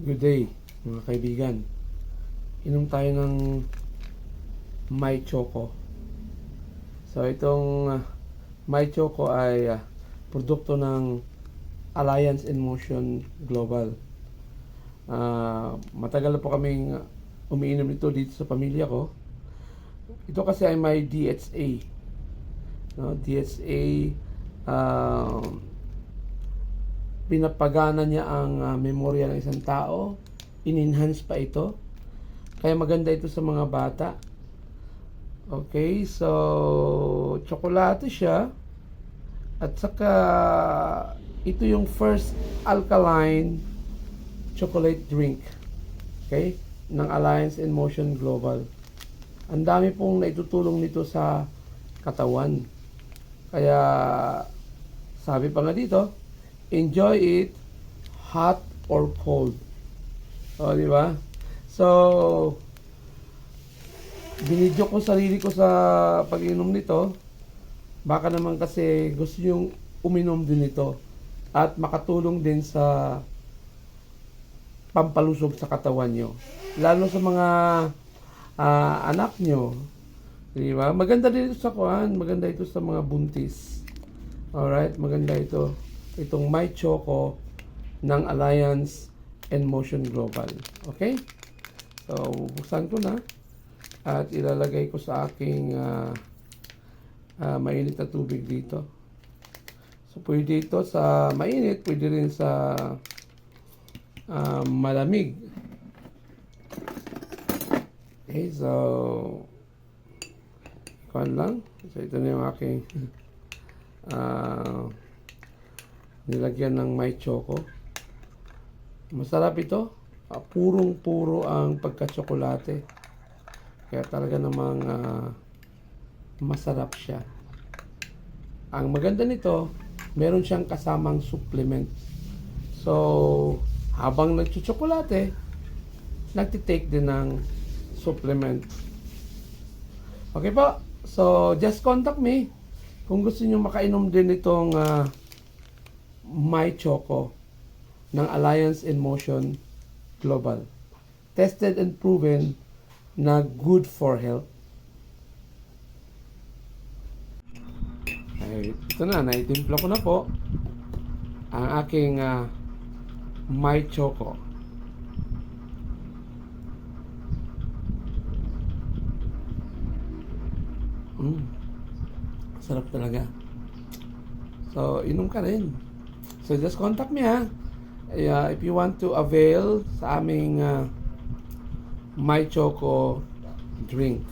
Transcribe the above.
Good day, mga kaibigan. Inom tayo ng My Choco. So, itong uh, My Choco ay ah, produkto ng Alliance in Motion Global. Ah, matagal na po kaming umiinom nito dito sa pamilya ko. Ito kasi ay may DHA. No, DHA um, pinapagana niya ang ah, memorya ng isang tao, in-enhance pa ito. Kaya maganda ito sa mga bata. Okay, so tsokolate siya. At saka ito yung first alkaline chocolate drink. Okay? Ng Alliance in Motion Global. Ang dami pong naitutulong nito sa katawan. Kaya sabi pa nga dito, enjoy it hot or cold. O, di ba? So, binidyo ko sarili ko sa pag-inom nito. Baka naman kasi gusto nyong uminom din nito at makatulong din sa pampalusog sa katawan nyo. Lalo sa mga ah, anak nyo. Di ba? Maganda din ito sa kuan, maganda ito sa mga buntis. Alright, maganda ito. Itong My Choco ng Alliance and Motion Global. Okay? So, buksan ko na at ilalagay ko sa aking ah, ah, mainit na tubig dito. So, pwede ito sa mainit, pwede rin sa ah, malamig. Okay, so kuan lang. So, ito na yung aking ah, nilagyan ng may choco. Masarap ito. Ah, purong-puro ang pagka-tsokolate. Kaya talaga namang ah, masarap siya. Ang maganda nito, meron siyang kasamang supplement. So, habang nagtutsokolate, nagtitake din ng supplement. Okay po. So, just contact me kung gusto niyo makainom din itong ah, My Choco ng Alliance in Motion Global. Tested and proven na good for health. Ay, ito na, naitimpla ko na po ang aking ah, My Choco. Mm. Sarap talaga. So, inom ka rin. So, just contact me ha. Uh, if you want to avail sa aming uh, My Choco drink.